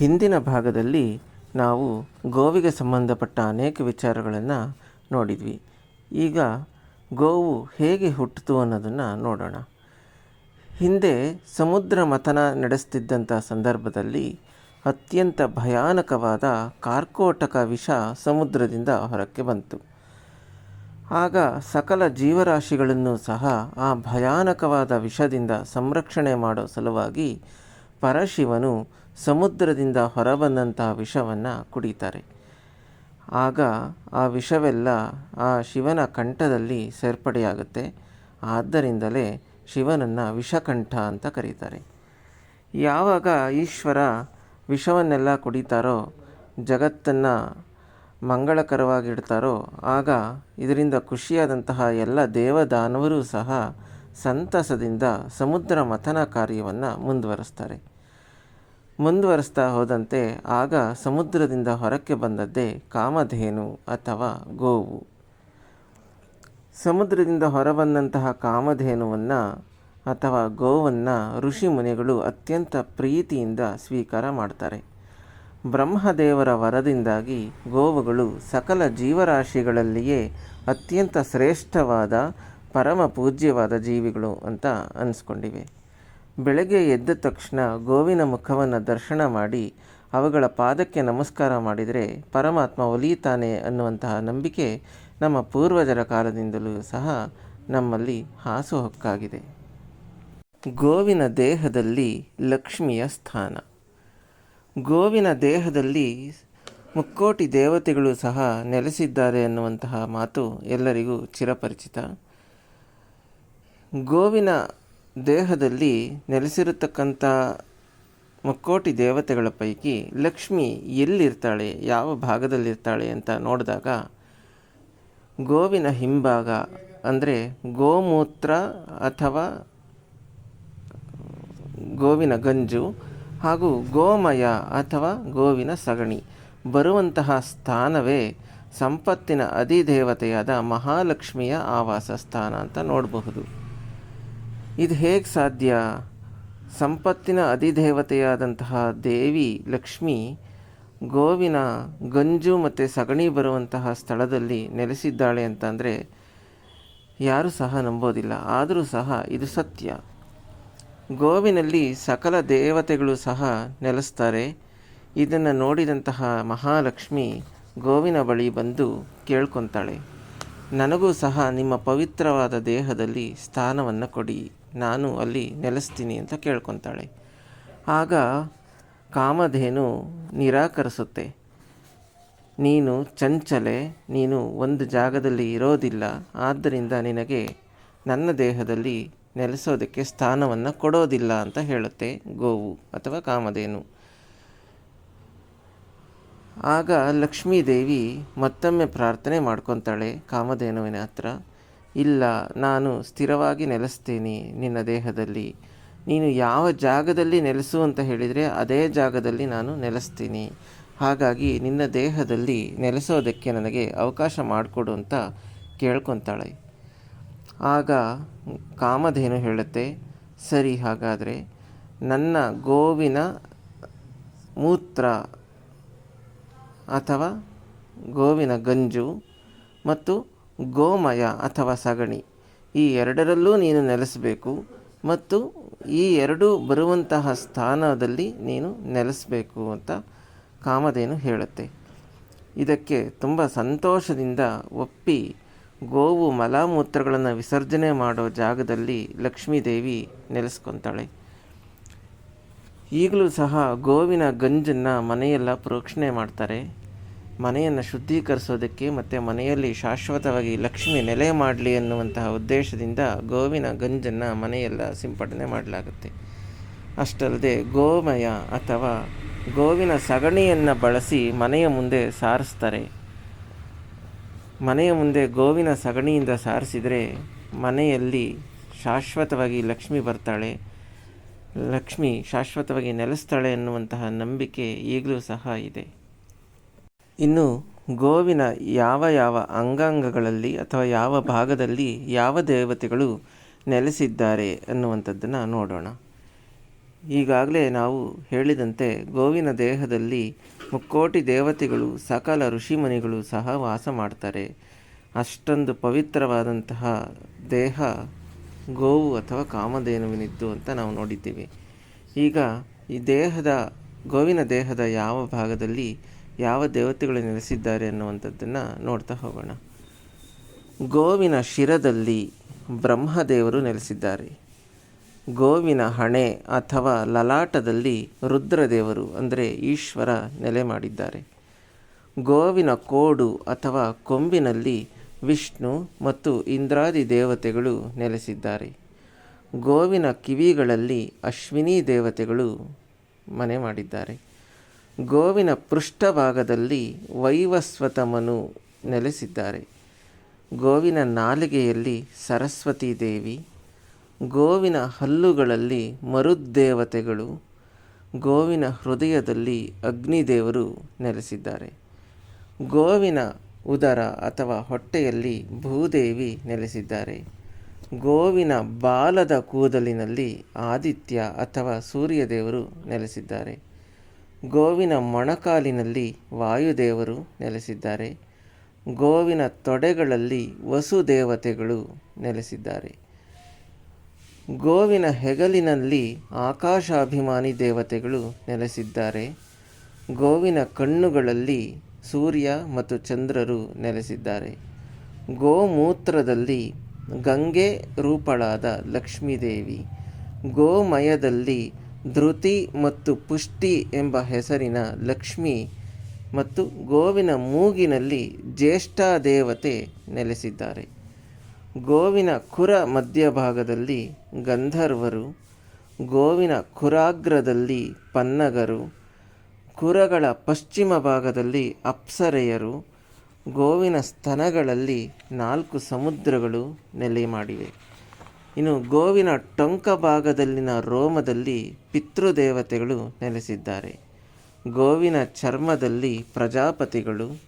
ಹಿಂದಿನ ಭಾಗದಲ್ಲಿ ನಾವು ಗೋವಿಗೆ ಸಂಬಂಧಪಟ್ಟ ಅನೇಕ ವಿಚಾರಗಳನ್ನು ನೋಡಿದ್ವಿ. ಈಗ ಗೋವು ಹೇಗೆ ಹುಟ್ಟಿತು ಅನ್ನೋದನ್ನು ನೋಡೋಣ. ಹಿಂದೆ ಸಮುದ್ರ ಮಥನ ನಡೆಸ್ತಿದ್ದಂಥ ಸಂದರ್ಭದಲ್ಲಿ ಅತ್ಯಂತ ಭಯಾನಕವಾದ ಕಾರ್ಕೋಟಕ ವಿಷ ಸಮುದ್ರದಿಂದ ಹೊರಕ್ಕೆ ಬಂತು. ಆಗ ಸಕಲ ಜೀವರಾಶಿಗಳನ್ನು ಸಹ ಆ ಭಯಾನಕವಾದ ವಿಷದಿಂದ ಸಂರಕ್ಷಣೆ ಮಾಡೋ ಸಲುವಾಗಿ ಪರಶಿವನು ಸಮುದ್ರದಿಂದ ಹೊರಬಂದಂತಹ ವಿಷವನ್ನು ಕುಡಿತಾರೆ. ಆಗ ಆ ವಿಷವೆಲ್ಲ ಆ ಶಿವನ ಕಂಠದಲ್ಲಿ ಸೇರ್ಪಡೆಯಾಗುತ್ತೆ. ಆದ್ದರಿಂದಲೇ ಶಿವನನ್ನು ವಿಷಕಂಠ ಅಂತ ಕರೀತಾರೆ. ಯಾವಾಗ ಈಶ್ವರ ವಿಷವನ್ನೆಲ್ಲ ಕುಡಿತಾರೋ, ಜಗತ್ತನ್ನು ಮಂಗಳಕರವಾಗಿಡ್ತಾರೋ, ಆಗ ಇದರಿಂದ ಖುಷಿಯಾದಂತಹ ಎಲ್ಲ ದೇವದಾನವರೂ ಸಹ ಸಂತಸದಿಂದ ಸಮುದ್ರ ಮಥನ ಕಾರ್ಯವನ್ನು ಮುಂದುವರಿಸ್ತಾರೆ. ಮುಂದುವರಿಸ್ತಾ ಹೋದಂತೆ ಆಗ ಸಮುದ್ರದಿಂದ ಹೊರಕ್ಕೆ ಬಂದದ್ದೇ ಕಾಮಧೇನು ಅಥವಾ ಗೋವು. ಸಮುದ್ರದಿಂದ ಹೊರಬಂದಂತಹ ಕಾಮಧೇನುವನ್ನು ಅಥವಾ ಗೋವನ್ನು ಋಷಿ ಮುನಿಗಳು ಅತ್ಯಂತ ಪ್ರೀತಿಯಿಂದ ಸ್ವೀಕಾರ ಮಾಡ್ತಾರೆ. ಬ್ರಹ್ಮದೇವರ ವರದಿಂದಾಗಿ ಗೋವುಗಳು ಸಕಲ ಜೀವರಾಶಿಗಳಲ್ಲಿಯೇ ಅತ್ಯಂತ ಶ್ರೇಷ್ಠವಾದ ಪರಮ ಪೂಜ್ಯವಾದ ಜೀವಿಗಳು ಅಂತ ಅನಿಸ್ಕೊಂಡಿವೆ. ಬೆಳಗ್ಗೆ ಎದ್ದ ತಕ್ಷಣ ಗೋವಿನ ಮುಖವನ್ನು ದರ್ಶನ ಮಾಡಿ ಅವುಗಳ ಪಾದಕ್ಕೆ ನಮಸ್ಕಾರ ಮಾಡಿದರೆ ಪರಮಾತ್ಮ ಒಲಿಯುತ್ತಾನೆ ಅನ್ನುವಂತಹ ನಂಬಿಕೆ ನಮ್ಮ ಪೂರ್ವಜರ ಕಾಲದಿಂದಲೂ ಸಹ ನಮ್ಮಲ್ಲಿ ಹಾಸುಹೊಕ್ಕಾಗಿದೆ ಗೋವಿನ ದೇಹದಲ್ಲಿ ಲಕ್ಷ್ಮಿಯ ಸ್ಥಾನ. ಗೋವಿನ ದೇಹದಲ್ಲಿ ಮುಕ್ಕೋಟಿ ದೇವತೆಗಳು ಸಹ ನೆಲೆಸಿದ್ದಾರೆ ಅನ್ನುವಂತಹ ಮಾತು ಎಲ್ಲರಿಗೂ ಚಿರಪರಿಚಿತ. ಗೋವಿನ ದೇಹದಲ್ಲಿ ನೆಲೆಸಿರತಕ್ಕಂಥ ಮುಕ್ಕೋಟಿ ದೇವತೆಗಳ ಪೈಕಿ ಲಕ್ಷ್ಮಿ ಎಲ್ಲಿರ್ತಾಳೆ, ಯಾವ ಭಾಗದಲ್ಲಿರ್ತಾಳೆ ಅಂತ ನೋಡಿದಾಗ ಗೋವಿನ ಹಿಂಭಾಗ ಅಂದರೆ ಗೋಮೂತ್ರ ಅಥವಾ ಗೋವಿನ ಗಂಜು ಹಾಗೂ ಗೋಮಯ ಅಥವಾ ಗೋವಿನ ಸಗಣಿ. ಬರುವಂತಹ ಸ್ಥಾನವೇ ಸಂಪತ್ತಿನ ಅಧಿದೇವತೆಯಾದ ಮಹಾಲಕ್ಷ್ಮಿಯ ಆವಾಸ ಸ್ಥಾನ ಅಂತ ನೋಡಬಹುದು. ಇದು ಹೇಗೆ ಸಾಧ್ಯ? ಸಂಪತ್ತಿನ ಅಧಿದೇವತೆಯಾದಂತಹ ದೇವಿ ಲಕ್ಷ್ಮಿ ಗೋವಿನ ಗಂಜು ಮತ್ತು ಸಗಣಿ ಬರುವಂತಹ ಸ್ಥಳದಲ್ಲಿ ನೆಲೆಸಿದ್ದಾಳೆ ಅಂತಂದರೆ ಯಾರೂ ಸಹ ನಂಬೋದಿಲ್ಲ, ಆದರೂ ಸಹ ಇದು ಸತ್ಯ. ಗೋವಿನಲ್ಲಿ ಸಕಲ ದೇವತೆಗಳು ಸಹ ನೆಲೆಸ್ತಾರೆ. ಇದನ್ನು ನೋಡಿದಂತಹ ಮಹಾಲಕ್ಷ್ಮಿ ಗೋವಿನ ಬಳಿ ಬಂದು ಕೇಳ್ಕೊತಾಳೆ, ನನಗೂ ಸಹ ನಿಮ್ಮ ಪವಿತ್ರವಾದ ದೇಹದಲ್ಲಿ ಸ್ಥಾನವನ್ನು ಕೊಡಿ. ನಾನು ಅಲ್ಲಿ ನೆಲೆಸ್ತೀನಿ ಅಂತ ಕೇಳ್ಕೊತಾಳೆ. ಆಗ ಕಾಮಧೇನು ನಿರಾಕರಿಸುತ್ತೆ. ನೀನು ಚಂಚಲೆ, ನೀನು ಒಂದು ಜಾಗದಲ್ಲಿ ಇರೋದಿಲ್ಲ, ಆದ್ದರಿಂದ ನಿನಗೆ ನನ್ನ ದೇಹದಲ್ಲಿ ನೆಲೆಸೋದಕ್ಕೆ ಸ್ಥಾನವನ್ನು ಕೊಡೋದಿಲ್ಲ ಅಂತ ಹೇಳುತ್ತೆ ಗೋವು ಅಥವಾ ಕಾಮಧೇನು. ಆಗ ಲಕ್ಷ್ಮೀದೇವಿ ಮತ್ತೊಮ್ಮೆ ಪ್ರಾರ್ಥನೆ ಮಾಡ್ಕೊತಾಳೆ ಕಾಮಧೇನುವಿನ ಹತ್ರ. ಇಲ್ಲ, ನಾನು ಸ್ಥಿರವಾಗಿ ನೆಲೆಸ್ತೀನಿ ನಿನ್ನ ದೇಹದಲ್ಲಿ. ನೀನು ಯಾವ ಜಾಗದಲ್ಲಿ ನೆಲೆಸು ಅಂತ ಹೇಳಿದರೆ ಅದೇ ಜಾಗದಲ್ಲಿ ನಾನು ನೆಲೆಸ್ತೀನಿ. ಹಾಗಾಗಿ ನಿನ್ನ ದೇಹದಲ್ಲಿ ನೆಲೆಸೋದಕ್ಕೆ ನನಗೆ ಅವಕಾಶ ಮಾಡಿಕೊಡು ಅಂತ ಕೇಳ್ಕೊತಾಳೆ. ಆಗ ಕಾಮಧೇನು ಹೇಳುತ್ತೆ, ಸರಿ ಹಾಗಾದರೆ ನನ್ನ ಗೋವಿನ ಮೂತ್ರ ಅಥವಾ ಗೋವಿನ ಗಂಜು ಮತ್ತು ಗೋಮಯ ಅಥವಾ ಸಗಣಿ. ಈ ಎರಡರಲ್ಲೂ ನೀನು ನೆಲೆಸಬೇಕು ಮತ್ತು ಈ ಎರಡು ಬರುವಂತಹ ಸ್ಥಾನದಲ್ಲಿ ನೀನು ನೆಲೆಸಬೇಕು ಅಂತ ಕಾಮಧೇನು ಹೇಳುತ್ತೆ. ಇದಕ್ಕೆ ತುಂಬ ಸಂತೋಷದಿಂದ ಒಪ್ಪಿ ಗೋವು ಮಲಮೂತ್ರಗಳನ್ನು ವಿಸರ್ಜನೆ ಮಾಡೋ ಜಾಗದಲ್ಲಿ ಲಕ್ಷ್ಮೀದೇವಿ ನೆಲೆಸ್ಕೊತಾಳೆ. ಈಗಲೂ ಸಹ ಗೋವಿನ ಗಂಜನ್ನು ಮನೆಯೆಲ್ಲ ಪ್ರೋಕ್ಷಣೆ ಮಾಡ್ತಾರೆ. ಮನೆಯನ್ನು ಶುದ್ಧೀಕರಿಸೋದಕ್ಕೆ ಮತ್ತು ಮನೆಯಲ್ಲಿ ಶಾಶ್ವತವಾಗಿ ಲಕ್ಷ್ಮಿ ನೆಲೆ ಮಾಡಲಿ ಎನ್ನುವಂತಹ ಉದ್ದೇಶದಿಂದ ಗೋವಿನ ಗಂಜನ್ನು ಮನೆಯೆಲ್ಲ ಸಿಂಪಡಣೆ ಮಾಡಲಾಗುತ್ತೆ. ಅಷ್ಟಲ್ಲದೆ ಗೋಮಯ ಅಥವಾ ಗೋವಿನ ಸಗಣಿಯನ್ನು ಬಳಸಿ ಮನೆಯ ಮುಂದೆ ಸಾರಿಸ್ತಾರೆ. ಮನೆಯ ಮುಂದೆ ಗೋವಿನ ಸಗಣಿಯಿಂದ ಸಾರಿಸಿದರೆ ಮನೆಯಲ್ಲಿ ಶಾಶ್ವತವಾಗಿ ಲಕ್ಷ್ಮಿ ಬರ್ತಾಳೆ. ಲಕ್ಷ್ಮಿ ಶಾಶ್ವತವಾಗಿ ನೆಲೆಸ್ತಾಳೆ ಎನ್ನುವಂತಹ ನಂಬಿಕೆ ಈಗಲೂ ಸಹ ಇದೆ. ಇನ್ನು ಗೋವಿನ ಯಾವ ಯಾವ ಅಂಗಾಂಗಗಳಲ್ಲಿ ಅಥವಾ ಯಾವ ಭಾಗದಲ್ಲಿ ಯಾವ ದೇವತೆಗಳು ನೆಲೆಸಿದ್ದಾರೆ ಅನ್ನುವಂಥದ್ದನ್ನು ನೋಡೋಣ. ಈಗಾಗಲೇ ನಾವು ಹೇಳಿದಂತೆ ಗೋವಿನ ದೇಹದಲ್ಲಿ ಮುಕ್ಕೋಟಿ ದೇವತೆಗಳು, ಸಕಲ ಋಷಿಮುನಿಗಳು ಸಹ ವಾಸ ಮಾಡ್ತಾರೆ. ಅಷ್ಟೊಂದು ಪವಿತ್ರವಾದಂತಹ ದೇಹ ಗೋವು ಅಥವಾ ಕಾಮಧೇನುವಿನಿದ್ದು ಅಂತ ನಾವು ನೋಡಿದ್ದೀವಿ. ಈಗ ಈ ದೇಹದ, ಗೋವಿನ ದೇಹದ ಯಾವ ಭಾಗದಲ್ಲಿ ಯಾವ ದೇವತೆಗಳು ನೆಲೆಸಿದ್ದಾರೆ ಅನ್ನುವಂಥದ್ದನ್ನು ನೋಡ್ತಾ ಹೋಗೋಣ. ಗೋವಿನ ಶಿರದಲ್ಲಿ ಬ್ರಹ್ಮದೇವರು ನೆಲೆಸಿದ್ದಾರೆ. ಗೋವಿನ ಹಣೆ ಅಥವಾ ಲಲಾಟದಲ್ಲಿ ರುದ್ರದೇವರು ಅಂದರೆ ಈಶ್ವರ ನೆಲೆ ಮಾಡಿದ್ದಾರೆ. ಗೋವಿನ ಕೋಡು ಅಥವಾ ಕೊಂಬಿನಲ್ಲಿ ವಿಷ್ಣು ಮತ್ತು ಇಂದ್ರಾದಿ ದೇವತೆಗಳು ನೆಲೆಸಿದ್ದಾರೆ. ಗೋವಿನ ಕಿವಿಗಳಲ್ಲಿ ಅಶ್ವಿನಿ ದೇವತೆಗಳು ಮನೆ ಮಾಡಿದ್ದಾರೆ. ಗೋವಿನ ಪೃಷ್ಠಭಾಗದಲ್ಲಿ ವೈವಸ್ವತಮನು ನೆಲೆಸಿದ್ದಾರೆ. ಗೋವಿನ ನಾಲಿಗೆಯಲ್ಲಿ ಸರಸ್ವತಿ ದೇವಿ, ಗೋವಿನ ಹಲ್ಲುಗಳಲ್ಲಿ ಮರುದ್ದೇವತೆಗಳು ಗೋವಿನ ಹೃದಯದಲ್ಲಿ ಅಗ್ನಿದೇವರು ನೆಲೆಸಿದ್ದಾರೆ. ಗೋವಿನ ಉದರ ಅಥವಾ ಹೊಟ್ಟೆಯಲ್ಲಿ ಭೂದೇವಿ ನೆಲೆಸಿದ್ದಾರೆ. ಗೋವಿನ ಬಾಲದ ಕೂದಲಿನಲ್ಲಿ ಆದಿತ್ಯ ಅಥವಾ ಸೂರ್ಯದೇವರು ನೆಲೆಸಿದ್ದಾರೆ. ಗೋವಿನ ಮೊಣಕಾಲಿನಲ್ಲಿ ವಾಯುದೇವರು ನೆಲೆಸಿದ್ದಾರೆ. ಗೋವಿನ ತೊಡೆಗಳಲ್ಲಿ ವಸುದೇವತೆಗಳು ನೆಲೆಸಿದ್ದಾರೆ. ಗೋವಿನ ಹೆಗಲಿನಲ್ಲಿ ಆಕಾಶಾಭಿಮಾನಿ ದೇವತೆಗಳು ನೆಲೆಸಿದ್ದಾರೆ. ಗೋವಿನ ಕಣ್ಣುಗಳಲ್ಲಿ ಸೂರ್ಯ ಮತ್ತು ಚಂದ್ರರು ನೆಲೆಸಿದ್ದಾರೆ. ಗೋಮೂತ್ರದಲ್ಲಿ ಗಂಗೆ ರೂಪಳಾದ ಲಕ್ಷ್ಮೀದೇವಿ, ಗೋಮಯದಲ್ಲಿ ಧೃತಿ ಮತ್ತು ಪುಷ್ಟಿ ಎಂಬ ಹೆಸರಿನ ಲಕ್ಷ್ಮಿ ಮತ್ತು ಗೋವಿನ ಮೂಗಿನಲ್ಲಿ ಜ್ಯೇಷ್ಠ ದೇವತೆ ನೆಲೆಸಿದ್ದಾರೆ. ಗೋವಿನ ಖುರ ಮಧ್ಯಭಾಗದಲ್ಲಿ ಗಂಧರ್ವರು, ಗೋವಿನ ಖುರಾಗ್ರದಲ್ಲಿ ಪನ್ನಗರು, ಖುರಗಳ ಪಶ್ಚಿಮ ಭಾಗದಲ್ಲಿ ಅಪ್ಸರೆಯರು, ಗೋವಿನ ಸ್ತನಗಳಲ್ಲಿ ನಾಲ್ಕು ಸಮುದ್ರಗಳು ನೆಲೆ ಮಾಡಿವೆ ಇನ್ನು ಗೋವಿನ ಟೊಂಕ ಭಾಗದಲ್ಲಿನ ರೋಮದಲ್ಲಿ ಪಿತೃದೇವತೆಗಳು ನೆಲೆಸಿದ್ದಾರೆ. ಗೋವಿನ ಚರ್ಮದಲ್ಲಿ ಪ್ರಜಾಪತಿಗಳು,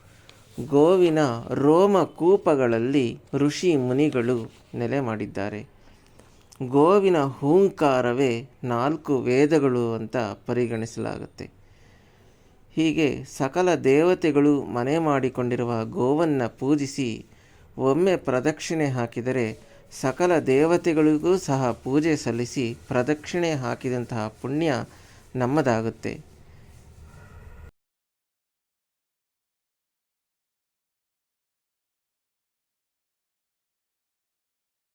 ಗೋವಿನ ರೋಮಕೂಪಗಳಲ್ಲಿ ಋಷಿ ಮುನಿಗಳು ನೆಲೆ ಮಾಡಿದ್ದಾರೆ. ಗೋವಿನ ಹೂಂಕಾರವೇ ನಾಲ್ಕು ವೇದಗಳು ಅಂತ ಪರಿಗಣಿಸಲಾಗುತ್ತೆ. ಹೀಗೆ ಸಕಲ ದೇವತೆಗಳು ಮನೆ ಮಾಡಿಕೊಂಡಿರುವ ಗೋವನ್ನು ಪೂಜಿಸಿ ಒಮ್ಮೆ ಪ್ರದಕ್ಷಿಣೆ ಹಾಕಿದರೆ ಸಕಲ ದೇವತೆಗಳಿಗೂ ಸಹ ಪೂಜೆ ಸಲ್ಲಿಸಿ ಪ್ರದಕ್ಷಿಣೆ ಹಾಕಿದಂತಹ ಪುಣ್ಯ ನಮ್ಮದಾಗುತ್ತೆ.